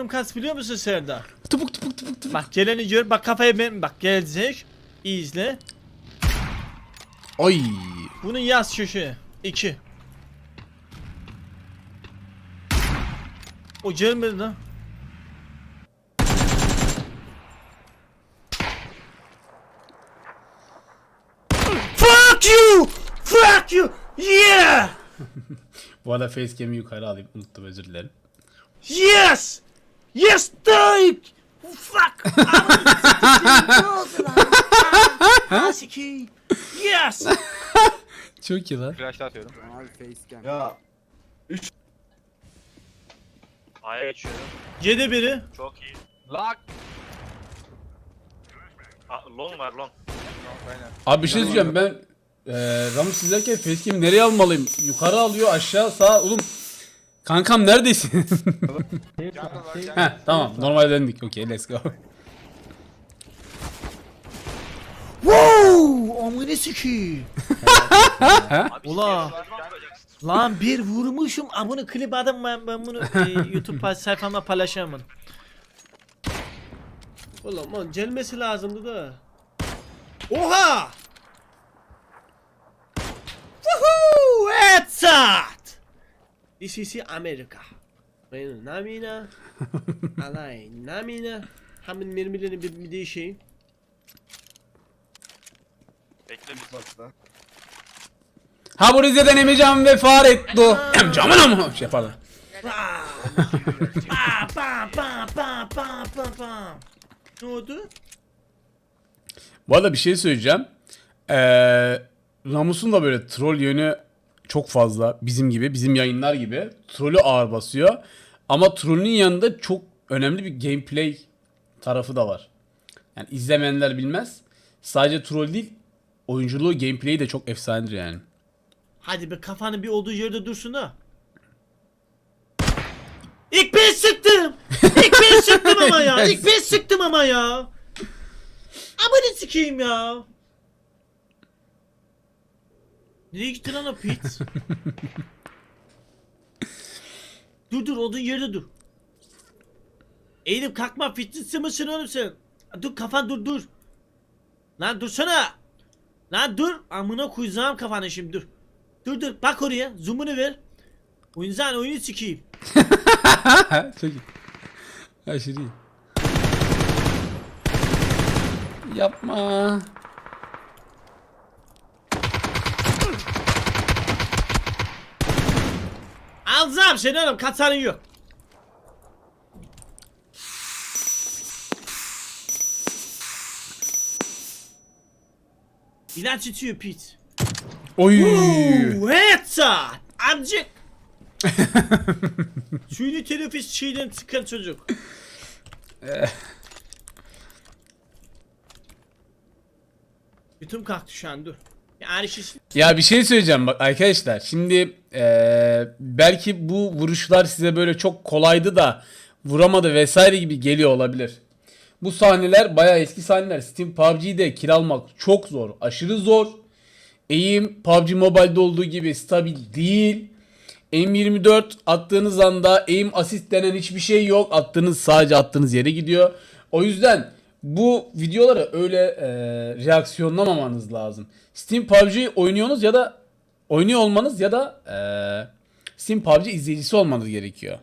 Durum kas biliyor musun Serdar? Tupuk tupuk tupuk tupuk. Bak geleni gör. Bak kafaya ben bak gelecek. İyi izle. Ay. Bunu yaz köşeye. 2. O gelmedi lan. Fuck you! Fuck you! Yeah! Bu arada facecam'i yukarı alayım. Unuttum özür dilerim. Yes! Yes, Tayyip! Fuck! Asiki! Yes! Çok iyi lan. Flash'ta atıyorum. Abi facecam. Ya A'ya geçiyorum. Yedi biri. Çok iyi. Lock. Aa, long var long. Aynen. Abi bir şey diyeceğim ben e, Ramus izlerken facecam'i nereye almalıyım? Yukarı alıyor aşağı sağ oğlum. Kankam neredesin? Heh tamam normal döndük. Okey let's go. Wow! Amına sikeyim. Ula. yapacaksın? Lan bir vurmuşum. Aa bunu klip adım ben, ben bunu e, YouTube sayfamda paylaşamam. Oğlum lan gelmesi lazımdı da. Oha! Woohoo! Headshot! This is America. Benim namina. Alay namina. Hemen mermilerini bir, bir değişeyim. Bekle bir. baksa. Ha bu Rize'den Emican ve Fahretto. Emcamın ama şey pardon. Pa pa pa pa pa pa pa. Ne oldu? Bu arada bir şey söyleyeceğim. Ee, Ramus'un da böyle troll yönü çok fazla. Bizim gibi, bizim yayınlar gibi. Trollü ağır basıyor. Ama trollün yanında çok önemli bir gameplay tarafı da var. Yani izlemeyenler bilmez. Sadece troll değil, oyunculuğu, gameplay'i de çok efsanedir yani. Hadi be kafanın bir olduğu yerde dursun ha. İlk ben sıktım. İlk ben sıktım ama ya. İlk ben sıktım ama ya. Amanı sikeyim ya. Nereye gitti lan o pit? dur dur olduğun yerde dur. Eğilip kalkma fitness'i mısın oğlum sen? Dur kafan dur dur. Lan dursana. Lan dur. Amına koyacağım kafanı şimdi dur. Dur dur bak oraya. Zoom'unu ver. Oyuncağın oyunu sikeyim. çok iyi. Aşırı iyi. Yapma. Alacağım seni oğlum kaçarın yok. İlaç içiyor Pete. Oy. Uuu headshot. Amcık. Suyunu teneffüs şeyden çıkan çocuk. Bütün kalktı şu an dur. Ya bir şey söyleyeceğim bak arkadaşlar. Şimdi eee, belki bu vuruşlar size böyle çok kolaydı da vuramadı vesaire gibi geliyor olabilir. Bu sahneler bayağı eski sahneler. Steam PUBG'de kill almak çok zor. Aşırı zor. Eğim PUBG Mobile'de olduğu gibi stabil değil. M24 attığınız anda aim assist denen hiçbir şey yok. Attığınız sadece attığınız yere gidiyor. O yüzden bu videoları öyle e, reaksiyonlamamanız lazım. Steam PUBG oynuyorsunuz ya da oynuyor olmanız ya da e, Steam PUBG izleyicisi olmanız gerekiyor.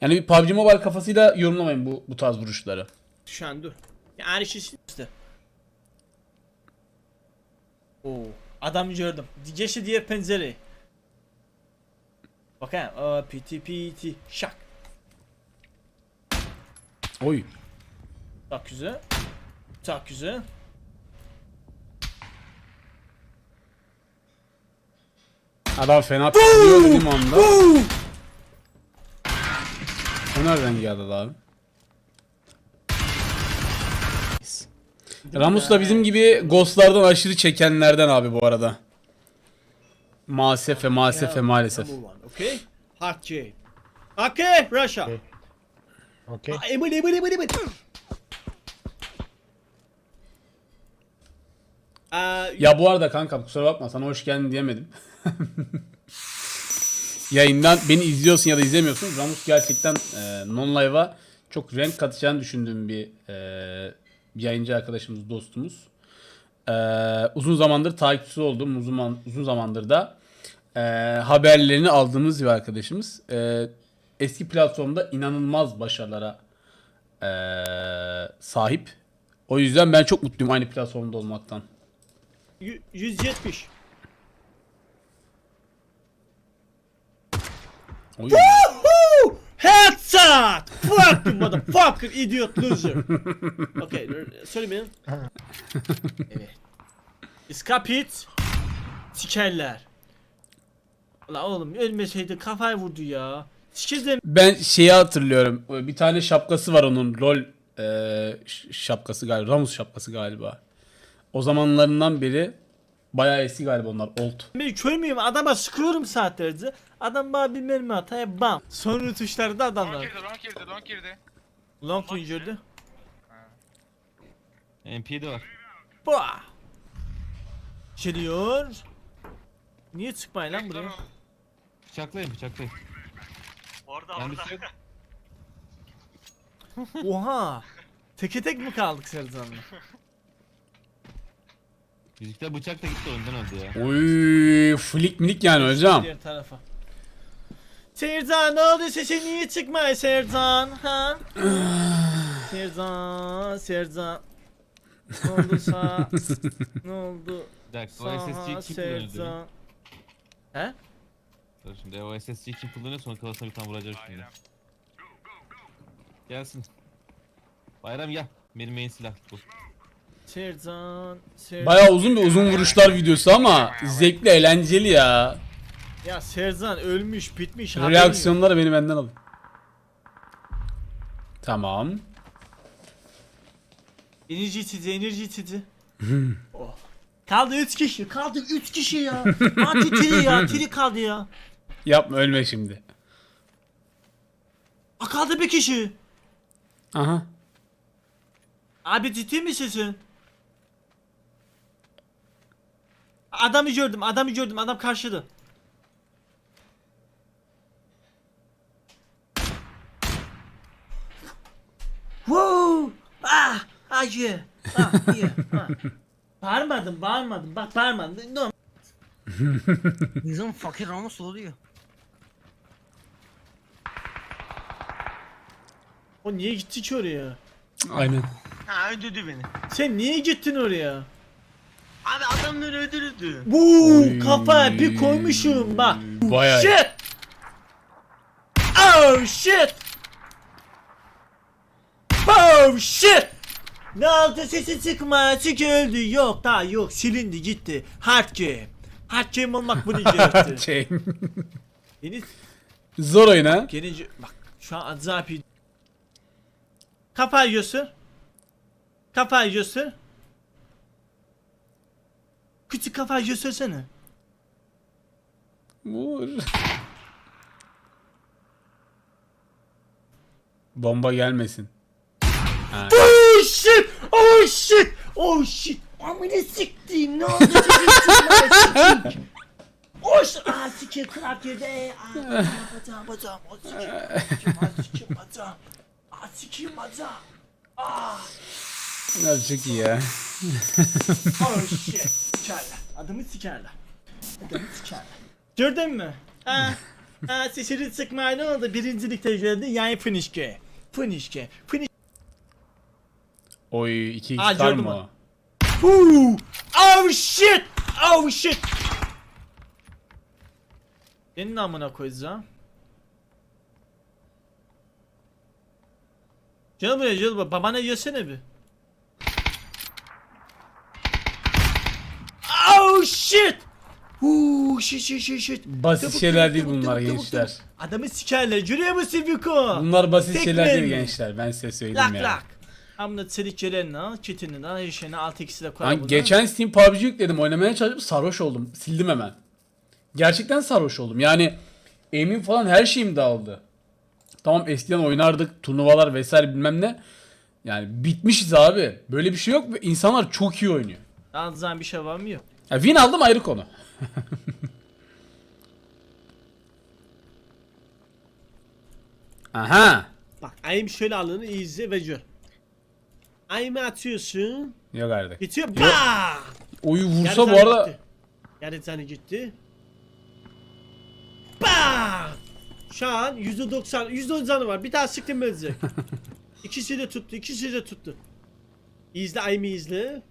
Yani bir PUBG Mobile kafasıyla yorumlamayın bu bu tarz vuruşları. Şu an dur. Yani şiş... İşte. Oo. Adam gördüm. Geçti diğer pencereyi. Bakayım. Aa, piti piti. Şak. Oy. Çok güzel. Çok güzel. Adam fena tutuyor dediğim anda. O nereden geldi abi? Ramus da bizim gibi ghostlardan aşırı çekenlerden abi bu arada. Maalesef maalesef maalesef. Okay? Hot J. Okay, Russia. Okay. Okay. Aa, Emin emin Aa, Ya bu arada kanka kusura bakma sana hoş geldin diyemedim. Yayından beni izliyorsun ya da izlemiyorsun. Ramus gerçekten e, non live'a çok renk katacağını düşündüğüm bir e, yayıncı arkadaşımız, dostumuz. E, uzun zamandır takipçisi olduğum, uzun, uzun zamandır da e, haberlerini aldığımız bir arkadaşımız. E, eski platformda inanılmaz başarılara e, sahip. O yüzden ben çok mutluyum aynı platformda olmaktan. Yü- 170. Oy. Headshot! Fuck you motherfucker idiot loser. okay, söyle benim. evet. İskapit. Sikerler. La oğlum ölmeseydi kafayı vurdu ya. Sikirdim. Ben şeyi hatırlıyorum. Bir tane şapkası var onun. LOL e, şapkası galiba. Ramus şapkası galiba. O zamanlarından beri bayağı eski galiba onlar. Old. Ben kör müyüm? Adama sıkıyorum saatlerce. Adam bana bir mermi ataya bam. Sonra tuşlarda Long adamlar. girdi, long girdi, long girdi. Long mu gördü? MP'de var. Bah! Geliyor. Niye çıkmayın lan buraya? Bıçaklayın bıçaklayın. Orada, Ben bir orada. şey Oha! Teke tek mi kaldık Serzan'la? Bizimkiler bıçak da gitti önden öldü ya. Oy, flick minik yani hocam. Diğer tarafa. Serzan ne oldu sesi niye çıkmıyor Serzan ha? Serzan, Serzan. Ne oldu sağ? ne oldu? Bir dakika o Sağ SSC'yi kim kullanıyor dedim. Serzan. He? Dur şimdi o SSC'yi kim kullanıyor sonra kafasına bir tane vuracağım şimdi. Gelsin. Bayram gel. Benim main silah bu. Serzan, Serzan. Bayağı uzun bir uzun vuruşlar videosu ama zevkli, eğlenceli ya. Ya Serzan ölmüş, bitmiş. Reaksiyonları beni benden alın. Tamam. Enerji sizi, enerji sizi. oh. Kaldı 3 kişi, kaldı 3 kişi ya. Hadi tiri ya, tiri kaldı ya. Yapma ölme şimdi. Aa, kaldı bir kişi. Aha. Abi ciddi misin sen? Adamı gördüm, adamı gördüm, adam karşıda. Woo! Ah! Acı! Ah, iyi. Ah. Bağırmadım, bağırmadım. Bak bağırmadım. No. Bizim fakir Ramos oluyor. O niye gitti ki oraya? Aynen. Ha öldürdü beni. Sen niye gittin oraya? Abi adamları öldürdü. Bu Oy. kafa bir koymuşum bak. Bayağı. Shit! Oh shit! Oh shit! Ne oldu sesi çıkma çünkü öldü yok daha yok silindi gitti hard game hard game olmak bunu gerekti Şey. Yeni Zor oyun ha. gelince bak şu an acayip iyi Kapağı göster Kapağı göster Küçük kapağı göstersene Vur. Bomba gelmesin. Ha. Oh shit! Oh shit! Oh shit! Amına siktiğim ne oldu sikeyim? Oh shit! Aa sikeyim kırak yedi. Aa bacağım bacağım o sikeyim. Aa. Aa sikeyim bacağım. Aa Abi çok iyi ya. oh shit! Sikerler. Adamı sikerler. Adamı sikerler. Gördün mü? Ha? Ha sesini sıkma ne oldu? Birincilikte gördün yani. Finish game. Finish Oy 2 Aa, x var gördüm mı onu. o? Ooh! Oh shit! Oh shit! Senin amına koyacağım. Gel buraya gel buraya. Babana yesene bir. Oh shit! Ooh shit shit shit shit. Basit Çabuk, şeyler çabuk, değil çabuk, bunlar çabuk, çabuk, gençler. çabuk. Adamı sikerler. Görüyor musun Viko? Bunlar basit Tek şeyler değil mermi. gençler. Ben size söyleyeyim Lak ya. lak. Amına çelik celerini al, kitini al, her şeyini alt ikisi de koy. Buna. geçen Steam PUBG yükledim. Oynamaya çalışıp sarhoş oldum. Sildim hemen. Gerçekten sarhoş oldum. Yani aim'im falan her şeyim dağıldı. Tamam eskiden oynardık. Turnuvalar vesaire bilmem ne. Yani bitmişiz abi. Böyle bir şey yok ve insanlar çok iyi oynuyor. Alacağın bir şey var mı yok? Ya win aldım ayrı konu. Aha. Bak aim şöyle alını izle ve gör. Aim'i atıyorsun. Yok artık. Bitiyor. Bah! Oyu vursa Yarı bu arada gitti. Yarı tane gitti. Bah! Şu an %90, %10 var. Bir daha sıktım ölecek. ikisi de tuttu, ikisi de tuttu. İzle, Aim'i izle.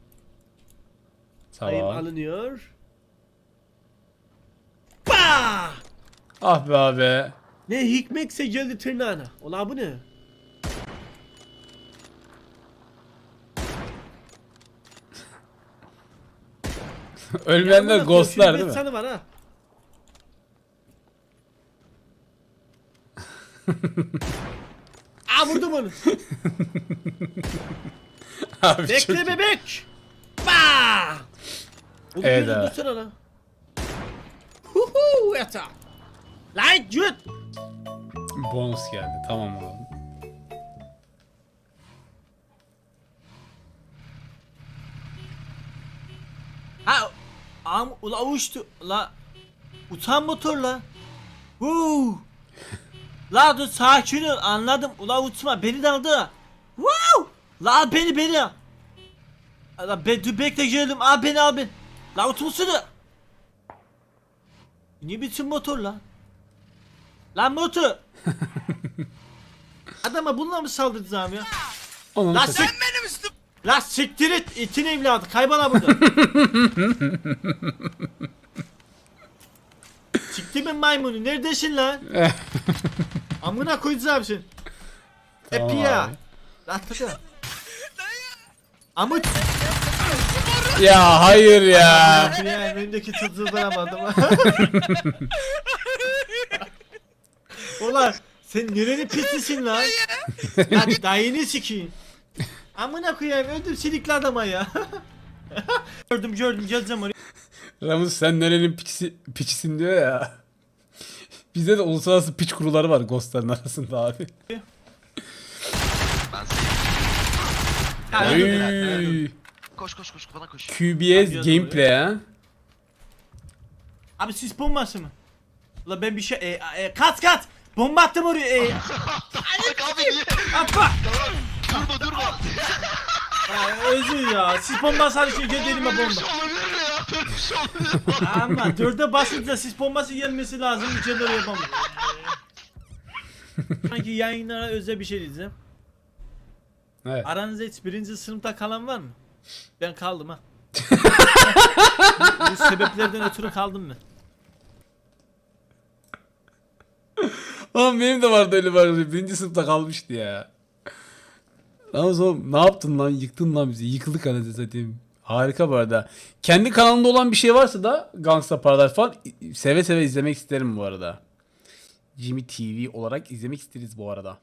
Aim tamam. alınıyor. Bah! Ah be abi. Ne hikmetse geldi tırnağına. Ola bu ne? Ölmeyenler Yanına ghostlar değil mi? canı var ha. Aa vurdum onu. Abi çok Bekle iyi. bebek. Ba! Oğlum Evet yürü, abi. dursana lan. Huhu yata. Light good. Bonus geldi. Tamam abi. Ha am ula uçtu la utan motor la. Huu. La dur sakin ol anladım ula uçma beni de aldı. Wow. La al beni beni. La be, dur bekle geldim al beni al beni. La uçmasana. Ne biçim motor la? Lan motor. Adama bununla mı saldıracağım ya? Onu La da- sik... La siktir et itin evladı kaybola burada. Siktir mi maymunu neredesin lan? Amına koyacağım sen. Tamam Epi ya. abi. Lan. Amıt. Ya hayır ya. ya önündeki çocuğu Ulan sen nerenin pislisin lan? lan dayını sikeyim. Amına koyayım öldüm silikli adama ya. gördüm gördüm geleceğim oraya. Ramus sen nerenin piçisi, piçisin diyor ya. Bizde de uluslararası piç kuruları var ghostların arasında abi. Ben seni. Ha, Oy. öldüm. Koş koş koş bana koş. QBS gameplay ha. Abi sis bombası mı? Ulan ben bir şey e, e, kat kat bomba attım oraya e. Bak abi niye? Atma. Durma durma. Ya, özür ya sis bombası hadi şey gel elime bomba. olabilir mi ya? Böyle bir şey olabilir mi? Ama dörde basınca sis bombası gelmesi lazım bir şey oraya bomba. Sanki yayınlara özel bir şey diyeceğim. Evet. Aranızda hiç birinci sınıfta kalan var mı? Ben kaldım ha. bu, bu sebeplerden ötürü kaldım mı? Oğlum benim de vardı öyle bir Birinci sınıfta kalmıştı ya. Ramus oğlum ne yaptın lan? Yıktın lan bizi. Yıkıldık anasını satayım. Harika bu arada. Kendi kanalında olan bir şey varsa da Gangsta Paradise falan seve seve izlemek isterim bu arada. Jimmy TV olarak izlemek isteriz bu arada.